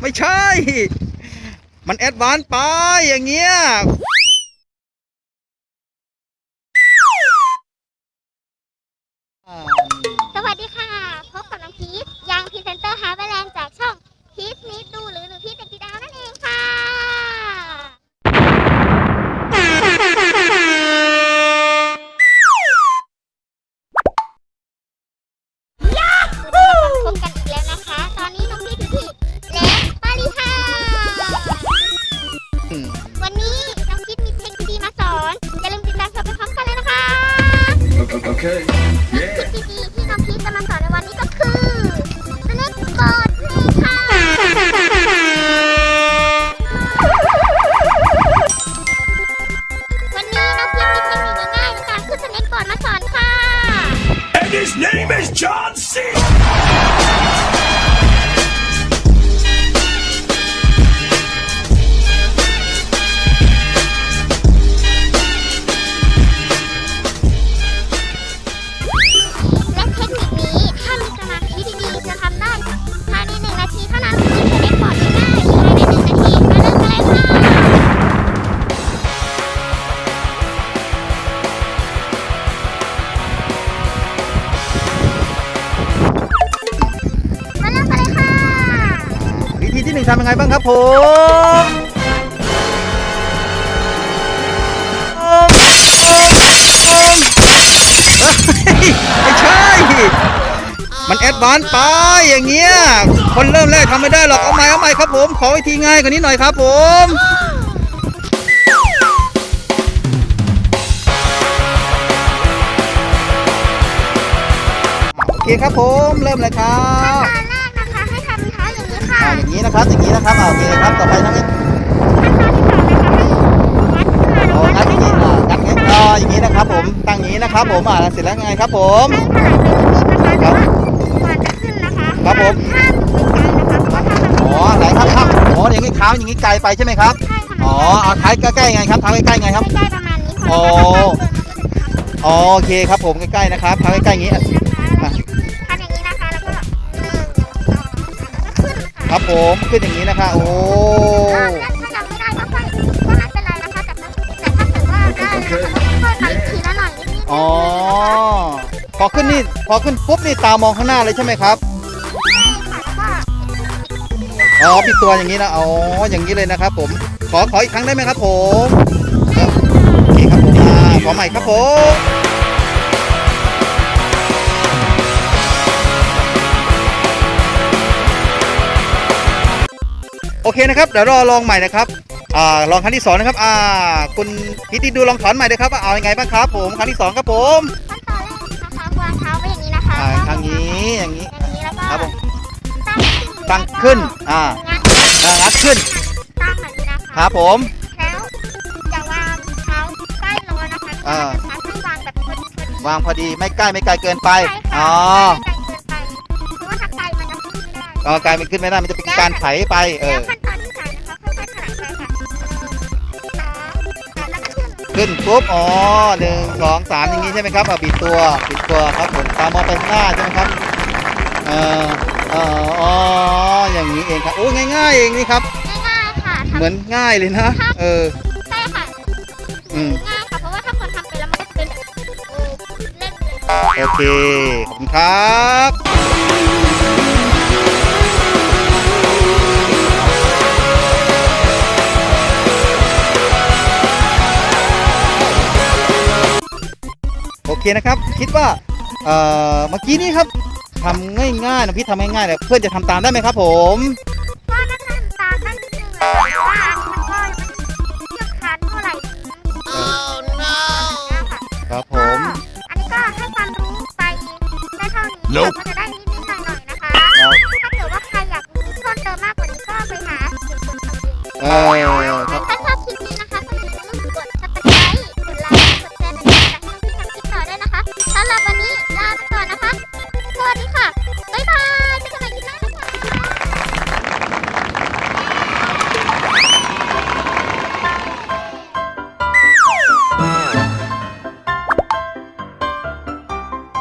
ไม่ใช่ มันแอดวานไปอย่างเงี้ยสวัสดีค่ะ พบกับน้องพีทยังพรีเซนเตอร์ฮาร์เวแลนด์จาก Okay. เทคนิคดีๆที่น้องพีทจะมาสอนในวันนี้ก็คือสเน็กบอร์ดนี่ค่ะวันนี้น้องพีทมีเทคนิคง่ายๆในการขึ้นสเน็กบอร์ดมาสอนค่ะ And his name is John ที่หนึ่งทำยังไงบ้างครับผมโอมโอมโอมไม่ใช่ มันแอดวานซ์ไปอย่างเงี้ย คนเริ่มแรกทำไม่ได้หรอก เอาใหม่เอาใหม่ครับผม ขอวิธีง่ายกว่านี้หน่อยครับผมโอเคครับผม เริ่มเลยครับ นี้นะครับ อย่างนี้นะครับอ่าโอเคครับ ต่อไปทำให้ขั้นตอนที่สองนะคะให้งัดขึ้นมาแล้วโอ้ก็งัดใช้อย่างนิ้นี้วอ่างัดอย่างนี้อ๋ออย่างนี้นะครับ ผม ตั้งอย่างนี้นะครับ ผม อ่าเสร็จแล้วไงครับผมให้ถลายไปนิดๆนะคะแต่ว่าก่อนจะขึ้นนะคะครับผมห้ามตกใจนะคะเพราะว่าถ้ามันอ๋อไหนครับครับอ๋ออย่างนี้เท้าอย่างนี้ไกลไปใช่ไหมครับใช่ค่ะอ๋อ เอาเท้าใกล้ๆไงครับเท้าใกล้ๆไงครับใกล้ๆประมาณนี้ค่ะอ๋อแล้วก็ทำตามเบอร์นี้อ๋อโอเคครับผมใกล้ๆนะครับเท้าใกล้ๆอย่างนี้ ผมขึ้นอย่างนี้นะคะ โอ้ถ้าถ้ายังไม่ได้ก็ค่อยก็ไม่เป็นไรนะคะแต่ถ้าแต่ถ้าเกิดว่าได้นะคะก็ค่อยไปทีละหน่อยนิดๆอ๋อพอขึ้นนี่พอขึ้นปุ๊บนี่ตามองข้างหน้าเลยใช่ไหมครับอ๋อปิดตัวอย่างนี้นะอ๋ออย่างนี้เลยนะครับผมขอขออีกครั้งได้ไหมครับผมครับโอเคครับผมอ่าขอใหม่ครับผม โอเคนะครับเดี๋ยวรอลองใหม่นะครับอ่าลองครั้งที่สองนะครับอ่าคุณพิธีดูลองถอนใหม่เลยครับว่าเอายังไงบ้างครับ ผมครั้งที่สองครับผมขั้นตอนแรกนะคะวางเท้าไว้อย่างนี้นะคะอ่าทางนี้อย่างนี้อย่างนี้แล้วก็ครับผมตั้งขึ้นตั้งขึ้นอ่างัดอ่างัดขึ้นตั้งแบบนี้นะคะครับผมแล้วจะวางเท้าใกล้ล้อนะคะอ่าไม่ใช่วางแบบพอดีพอดีวางพอดีไม่ใกล้ไม่ไกลเกินไปใช่ค่ะอ๋อไม่ไกลเกินไปเพราะว่าถ้าไกลมันจะขึ้นไม่ได้ก็กลายเป็นขึ้นไม่ได้มันจะเป็น การไถไปเอแล้วอขั้นตอนที่สามนะคะค่อยๆถลายไปค่ะหนึ่งสองสามแล้วก็ขึ้นขึ้นปุ๊บอ๋อหนึ่งสองสามอย่างนี้ใช่ไหมครับอะบิดตัวบิดตัวครับผมตามมองไปข้างหน้าใช่ไหมครับเออเอออ๋ออย่างนี้เองครับโอ้ง่ายๆเองนี่ครับ ง่ายๆค่ะทำเหมือนง่ายเลยนะเออใช่ค่ะอืม ง่ายค่ะเพราะว่าถ้าคนทำไปแล้วมันก็จะเป็นแบบโอ้เล่นเลย โอเค ขอบคุณครับ เคนะครับ คิดว่าเอ่อเมื่อกี้นี้ครับทำง่ายๆนะพี่ทำง่ายๆเนี่ยเพื่อนจะทำตามได้ไหมครับ ผมก็น่าจะตามได้นิดนึงอะค่ะแต่ว่าอันนี้มันก็ยังไม่เชี่ยวชาญเท่าไหร่ oh no ค่ะครับผก็ม อันนี้ก็ให้ความรู้ไปได้เท่านี้ Nope ก็จะได้นิดๆหน่อยๆนะคะ ครับ ถ้าเกิดว่าใครอยากรู้เพิ่มเติมมากกว่านี้ก็ไปหาสืบค้นเอาเองเออครับถ้า